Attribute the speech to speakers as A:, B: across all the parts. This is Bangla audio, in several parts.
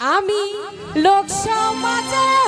A: আমি লোক সমাজে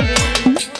A: Tony.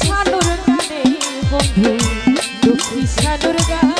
A: সানুর গানে বন্ধু দুঃখী সানুর গান।